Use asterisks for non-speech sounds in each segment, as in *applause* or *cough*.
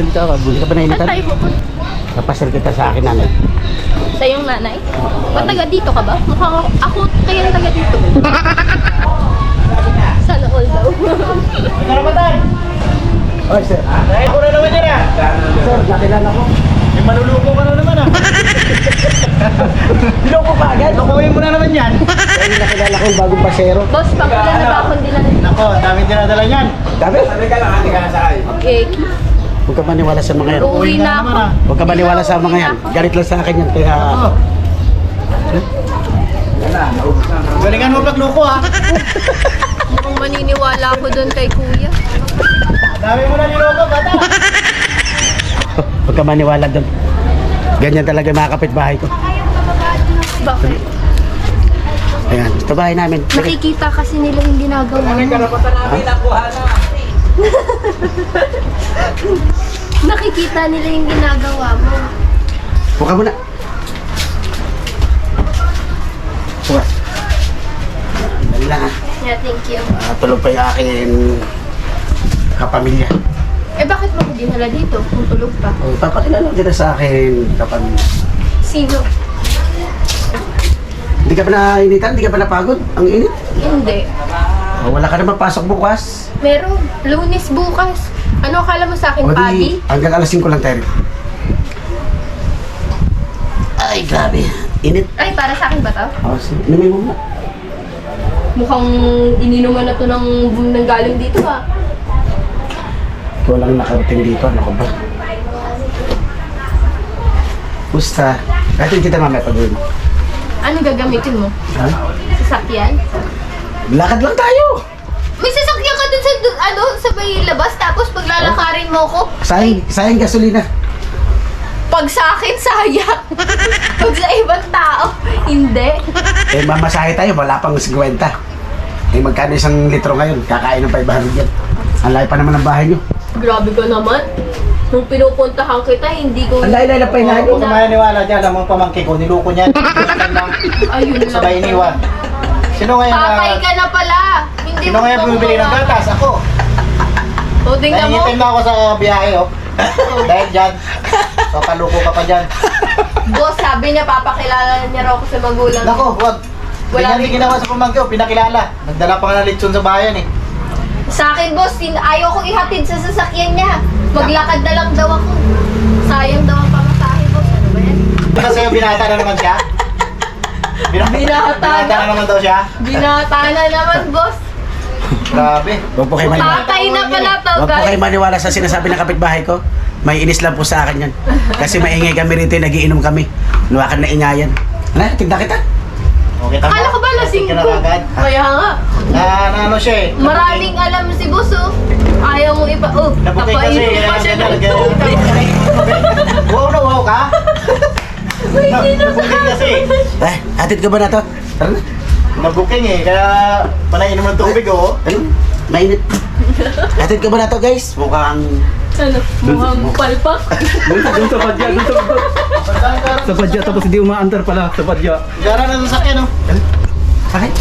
Pili ka, buli ka ba Saan nainitan? tayo pupunta? Kapasal kita sa akin, nanay. Sa iyong nanay? Ba't taga dito ka ba? Mukhang ako, kaya na taga dito. *laughs* Sana all daw. Karapatan! *laughs* Oy, sir. Dahil ko na naman yan ah! Sir, nakilala ko. May maluluko ka na naman ah! *laughs* Loko pa agad? Lokohin mo na naman yan! Ay, nakilala ko yung bagong pasero. Boss, pakula na ba akong dilan? Nako, daming dinadala niyan! Dami? Okay. Huwag ka maniwala sa mga yan. Uuwi na ako. ah! Huwag ka maniwala sa mga yan. Galit lang sa akin yan. Kaya, Oh. Galingan mo pagloko ah! Mukhang maniniwala ako doon kay kuya. Dami mo na niloko, bata! huwag ka maniwala doon. Ganyan talaga yung mga kapitbahay ko. Bakit? Ayan, ito bahay namin. Nakikita kasi nila yung ginagawa mo. *laughs* Nakikita nila yung ginagawa mo. Buka muna. Buka. Dali lang ah. Yeah, thank you. Ah, tulog pa yung aking kapamilya. Eh, bakit mo ko dinala dito kung tulog pa? Oh, papakilala kita sa akin kapamilya. Sino? Hindi ka pa nainitan? Hindi ka pa napagod? Ang init? Hindi. Oh, wala ka naman pasok bukas. Meron. Lunes bukas. Ano akala mo sa akin, O Paddy? di, hanggang alas 5 lang tayo. Ay, grabe. Init. Ay, para sa akin ba to? Oh, sige. Inumin mo muna. Mukhang ininuman na to ng, ng galing dito ah. Ikaw lang nakarating dito. Ano ko ba? Musta? Kahit kita mamaya pag uwi mo. Ano gagamitin mo? Ha? Sasakyan? Lakad lang tayo. May sasakyan ka dun sa, ano, sa may labas tapos paglalakarin mo ko. Sayang, sayang gasolina. Pag sa akin, sayang. *laughs* Pag sa ibang tao, hindi. Eh, mamasahe tayo. Wala pang 50. Eh, magkano isang litro ngayon? Kakain ng 500 yan. Ang layo pa naman ng bahay nyo. Grabe ka naman. Nung pinupuntahan kita, hindi ko... Ang layo-layo na pa yung Huwag ka maniniwala dyan, ang mga pamangkin ko, niloko niyan. *laughs* Ayun lang. sabay iniwan. Sino ngayon Patay na... ka na pala. Hindi Sino ngayon bumibili ng gatas? Ako. O, tingnan mo. Nangingitim na ako sa biyahe, oh. *laughs* Dahil dyan. *laughs* So, kaluko ka pa dyan. Boss, sabi niya, papakilala niya raw ako sa magulang. Nako, wag. Wala Wala din- ginawa sa pamangkin ko, pinakilala. Nagdala pa nga ng lechon sa bayan, eh. Sa akin, boss, sin ayaw kong ihatid sa sasakyan niya. Maglakad na lang daw ako. Sayang daw ang pamasahe, boss. Ano ba yan? Ba sa'yo binata na naman siya? Binata, Binata binata na. na naman daw siya? Binata na naman, boss. Grabe. Huwag po kayo maniwala. Tatay na pala to, Huwag po kayo guys. maniwala sa sinasabi ng kapitbahay ko. May inis lang po sa akin yan. Kasi maingay kami rito, nagiinom kami. Nuwakan na ingayan. Ano, tigda kita. Okay, tama. Akala ko ba lasing ko? Kaya nga. Na, na ano siya eh. Maraming alam si boss, oh. Ayaw mo ipa... Oh, napainom pa siya ng tubig. *laughs* Wow na wow ka? Nabuking kasi. Eh, hatid ka ba na to? Tara na. Nabuking eh. Kaya panainom ng tubig oh. Ayun, mainit. Hatid ka ba na to, guys? Mukhang... Ano, mukhang palpak. Doon sa, doon sa padya, doon sa, sa padya, tapos hindi umaandar pala sa padya. Gara na sa sakyan oh. Sakit?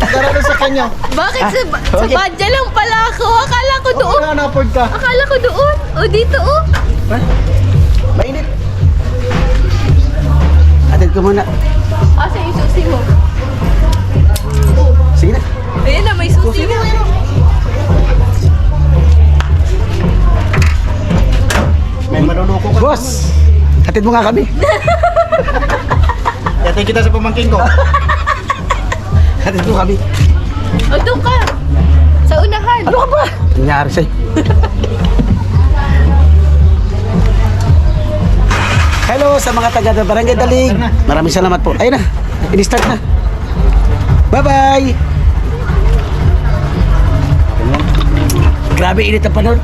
Gara na sa sakyan oh. Bakit sa, sa Okay. badya lang pala ako? Akala ko Oo doon. na-afford ka. Akala ko doon. O, dito, oh. Ha? Mainit. Ko muna. Asa yung susi mo? Sige na. Ayan na, may susi mo. May manuluko ka. Boss! Hatid mo nga kami. *laughs* Yatay kita sa pamangkin ko. *laughs* Hatid mo kami. O, doon ka. Sa unahan. Ano ka ba? Nangyari sa'yo. *laughs* Hello sa mga taga ng Barangay Dalig. Maraming salamat po. Ayun na. In-start na. Bye-bye! Grabe init ang panahon.